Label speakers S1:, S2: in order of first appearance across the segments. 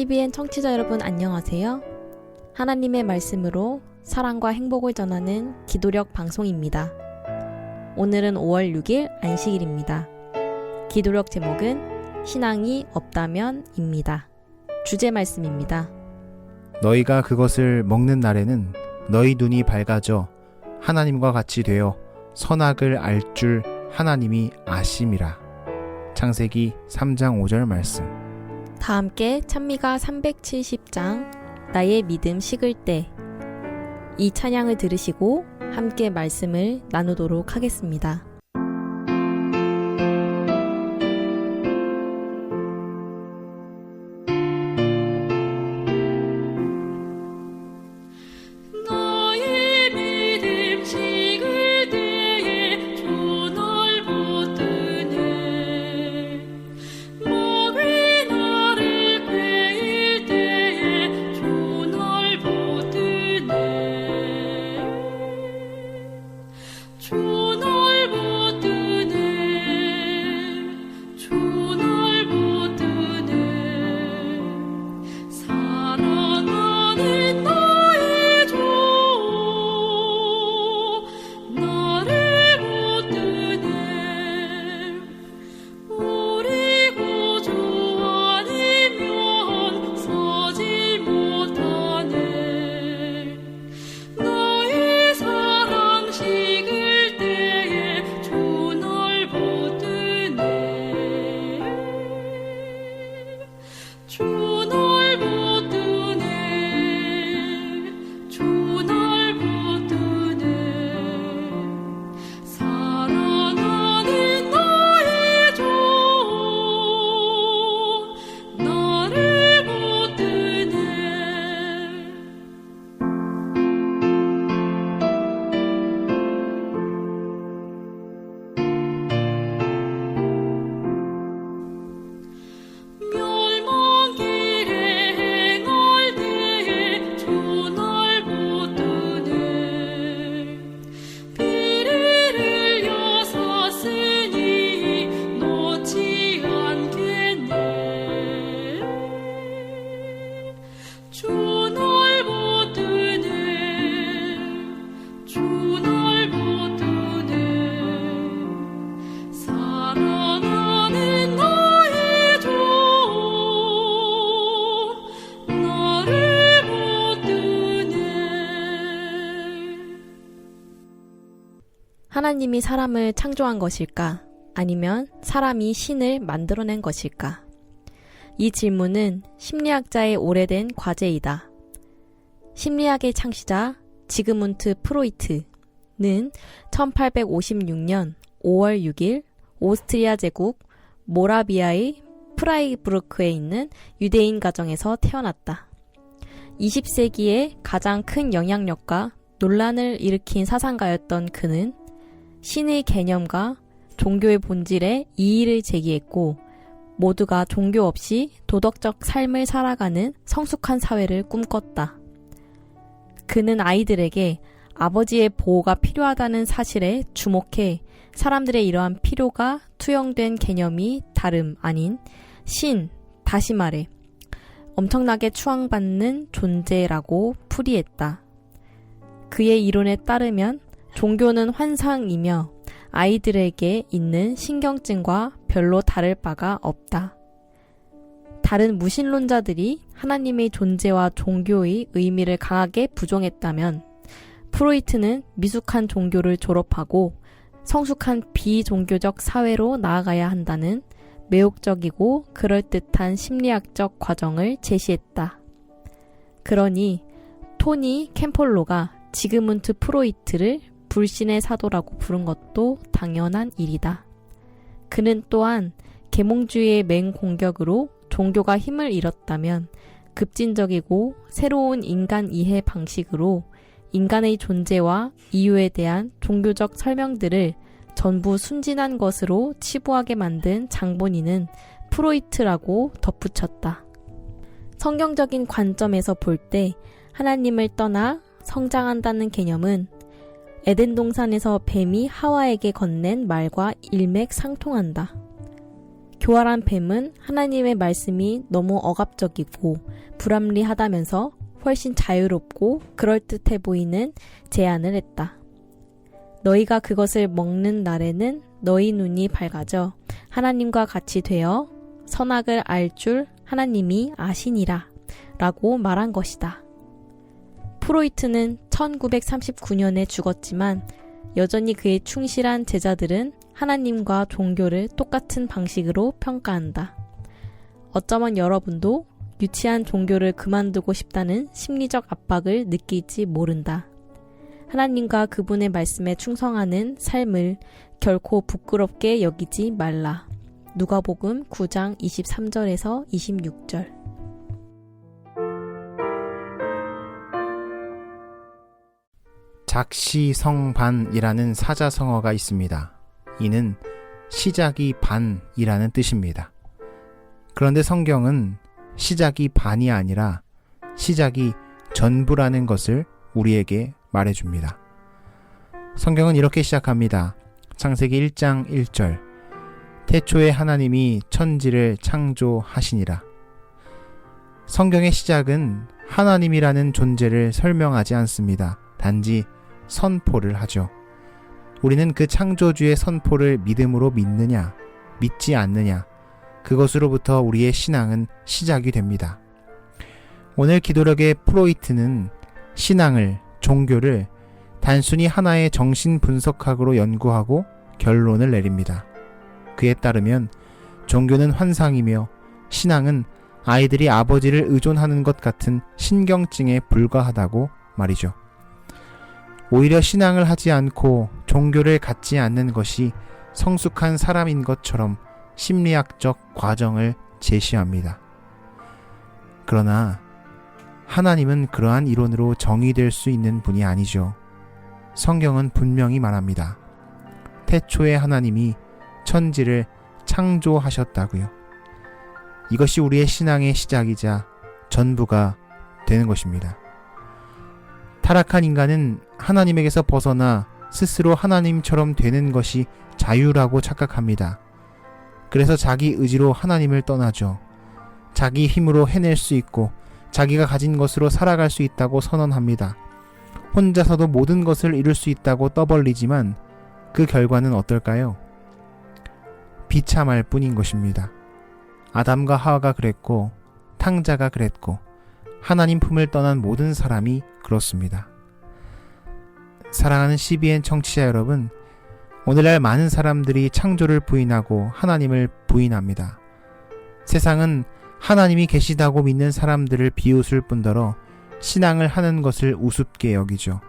S1: CBN 청취자 여러분 안녕하세요. 하나님의 말씀으로 사랑과 행복을 전하는 기도력 방송입니다. 오늘은 5월 6일 안식일입니다. 기도력 제목은 신앙이 없다면입니다. 주제 말씀입니다.
S2: 너희가 그것을 먹는 날에는 너희 눈이 밝아져 하나님과 같이 되어 선악을 알 줄 하나님이 아심이라. 창세기 3장 5절 말씀.
S1: 다 함께 찬미가 370장 나의 믿음 식을 때 이 찬양을 들으시고 함께 말씀을 나누도록 하겠습니다. 하나님이 사람을 창조한 것일까? 아니면 사람이 신을 만들어낸 것일까? 이 질문은 심리학자의 오래된 과제이다. 심리학의 창시자 지그문트 프로이트는 1856년 5월 6일 오스트리아 제국 모라비아의 프라이부르크에 있는 유대인 가정에서 태어났다. 20세기에 가장 큰 영향력과 논란을 일으킨 사상가였던 그는 신의 개념과 종교의 본질에 이의를 제기했고 모두가 종교 없이 도덕적 삶을 살아가는 성숙한 사회를 꿈꿨다. 그는 아이들에게 아버지의 보호가 필요하다는 사실에 주목해 사람들의 이러한 필요가 투영된 개념이 다름 아닌 신, 다시 말해 엄청나게 추앙받는 존재라고 풀이했다. 그의 이론에 따르면 종교는 환상이며 아이들에게 있는 신경증과 별로 다를 바가 없다. 다른 무신론자들이 하나님의 존재와 종교의 의미를 강하게 부정했다면 프로이트는 미숙한 종교를 졸업하고 성숙한 비종교적 사회로 나아가야 한다는 매혹적이고 그럴듯한 심리학적 과정을 제시했다. 그러니 토니 캠폴로가 지그문트 프로이트를 불신의 사도라고 부른 것도 당연한 일이다. 그는 또한 계몽주의의 맹공격으로 종교가 힘을 잃었다면 급진적이고 새로운 인간 이해 방식으로 인간의 존재와 이유에 대한 종교적 설명들을 전부 순진한 것으로 치부하게 만든 장본인은 프로이트라고 덧붙였다. 성경적인 관점에서 볼 때 하나님을 떠나 성장한다는 개념은 에덴 동산에서 뱀이 하와에게 건넨 말과 일맥상통한다. 부활한 뱀은 하나님의 말씀이 너무 억압적이고 불합리하다면서 훨씬 자유롭고 그럴듯해 보이는 제안을 했다. 너희가 그것을 먹는 날에는 너희 눈이 밝아져 하나님과 같이 되어 선악을 알 줄 하나님이 아시니라 라고 말한 것이다. 프로이트는 1939년에 죽었지만 여전히 그의 충실한 제자들은 하나님과 종교를 똑같은 방식으로 평가한다. 어쩌면 여러분도 유치한 종교를 그만두고 싶다는 심리적 압박을 느낄지 모른다. 하나님과 그분의 말씀에 충성하는 삶을 결코 부끄럽게 여기지 말라. 누가복음 9장 23절에서 26절.
S2: 작시성반이라는 사자성어가 있습니다. 이는 시작이 반이라는 뜻입니다. 그런데 성경은 시작이 반이 아니라 시작이 전부라는 것을 우리에게 말해줍니다. 성경은 이렇게 시작합니다. 창세기 1장 1절. 태초에 하나님이 천지를 창조하시니라. 성경의 시작은 하나님이라는 존재를 설명하지 않습니다. 단지 선포를 하죠. 우리는 그 창조주의 선포를 믿음으로 믿느냐, 믿지 않느냐, 그것으로부터 우리의 신앙은 시작이 됩니다. 오늘 기도력의 프로이트는 신앙을, 종교를 단순히 하나의 정신 분석학으로 연구하고 결론을 내립니다. 그에 따르면 종교는 환상이며 신앙은 아이들이 아버지를 의존하는 것 같은 신경증에 불과하다고 말이죠. 오히려 신앙을 하지 않고 종교를 갖지 않는 것이 성숙한 사람인 것처럼 심리학적 과정을 제시합니다. 그러나 하나님은 그러한 이론으로 정의될 수 있는 분이 아니죠. 성경은 분명히 말합니다. 태초에 하나님이 천지를 창조하셨다고요. 이것이 우리의 신앙의 시작이자 전부가 되는 것입니다. 타락한 인간은 하나님에게서 벗어나 스스로 하나님처럼 되는 것이 자유라고 착각합니다. 그래서 자기 의지로 하나님을 떠나죠. 자기 힘으로 해낼 수 있고 자기가 가진 것으로 살아갈 수 있다고 선언합니다. 혼자서도 모든 것을 이룰 수 있다고 떠벌리지만 그 결과는 어떨까요? 비참할 뿐인 것입니다. 아담과 하와가 그랬고 탕자가 그랬고 하나님 품을 떠난 모든 사람이 그렇습니다. 사랑하는 CBN 청취자 여러분, 오늘날 많은 사람들이 창조를 부인하고 하나님을 부인합니다. 세상은 하나님이 계시다고 믿는 사람들을 비웃을 뿐더러 신앙을 하는 것을 우습게 여기죠.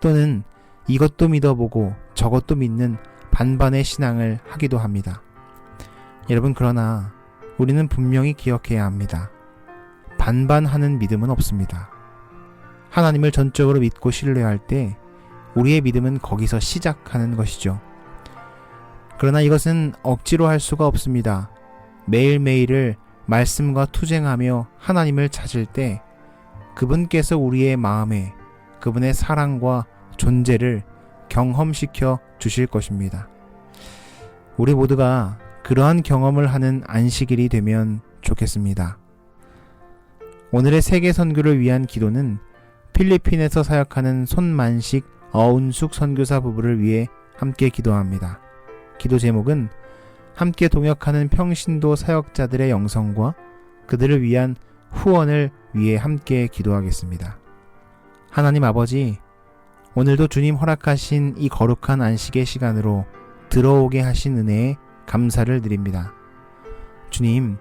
S2: 또는 이것도 믿어보고 저것도 믿는 반반의 신앙을 하기도 합니다. 여러분, 그러나 우리는 분명히 기억해야 합니다. 반반하는 믿음은 없습니다. 하나님을 전적으로 믿고 신뢰할 때 우리의 믿음은 거기서 시작하는 것이죠. 그러나 이것은 억지로 할 수가 없습니다. 매일매일을 말씀과 투쟁하며 하나님을 찾을 때 그분께서 우리의 마음에 그분의 사랑과 존재를 경험시켜 주실 것입니다. 우리 모두가 그러한 경험을 하는 안식일이 되면 좋겠습니다. 오늘의 세계 선교를 위한 기도는 필리핀에서 사역하는 손만식 어운숙 선교사 부부를 위해 함께 기도합니다. 기도 제목은 함께 동역하는 평신도 사역자들의 영성과 그들을 위한 후원을 위해 함께 기도하겠습니다. 하나님 아버지, 오늘도 주님 허락하신 이 거룩한 안식의 시간으로 들어오게 하신 은혜에 감사를 드립니다. 주님,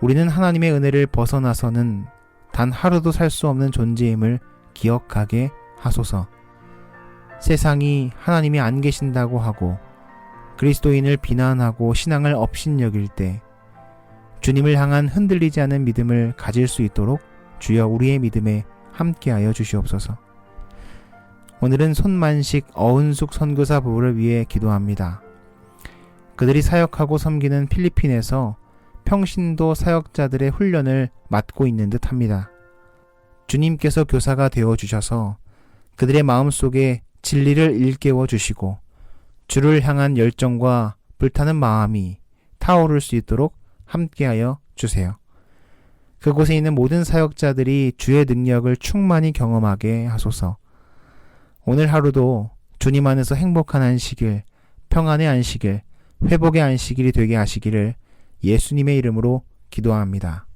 S2: 우리는 하나님의 은혜를 벗어나서는 단 하루도 살 수 없는 존재임을 기억하게 하소서. 세상이 하나님이 안 계신다고 하고 그리스도인을 비난하고 신앙을 업신여길 때 주님을 향한 흔들리지 않은 믿음을 가질 수 있도록 주여 우리의 믿음에 함께하여 주시옵소서. 오늘은 손만식 어은숙 선교사 부부를 위해 기도합니다. 그들이 사역하고 섬기는 필리핀에서 평신도 사역자들의 훈련을 맡고 있는 듯 합니다. 주님께서 교사가 되어 주셔서 그들의 마음속에 진리를 일깨워 주시고 주를 향한 열정과 불타는 마음이 타오를 수 있도록 함께하여 주세요. 그곳에 있는 모든 사역자들이 주의 능력을 충만히 경험하게 하소서. 오늘 하루도 주님 안에서 행복한 안식일, 평안의 안식일, 회복의 안식일이 되게 하시기를 예수님의 이름으로 기도합니다.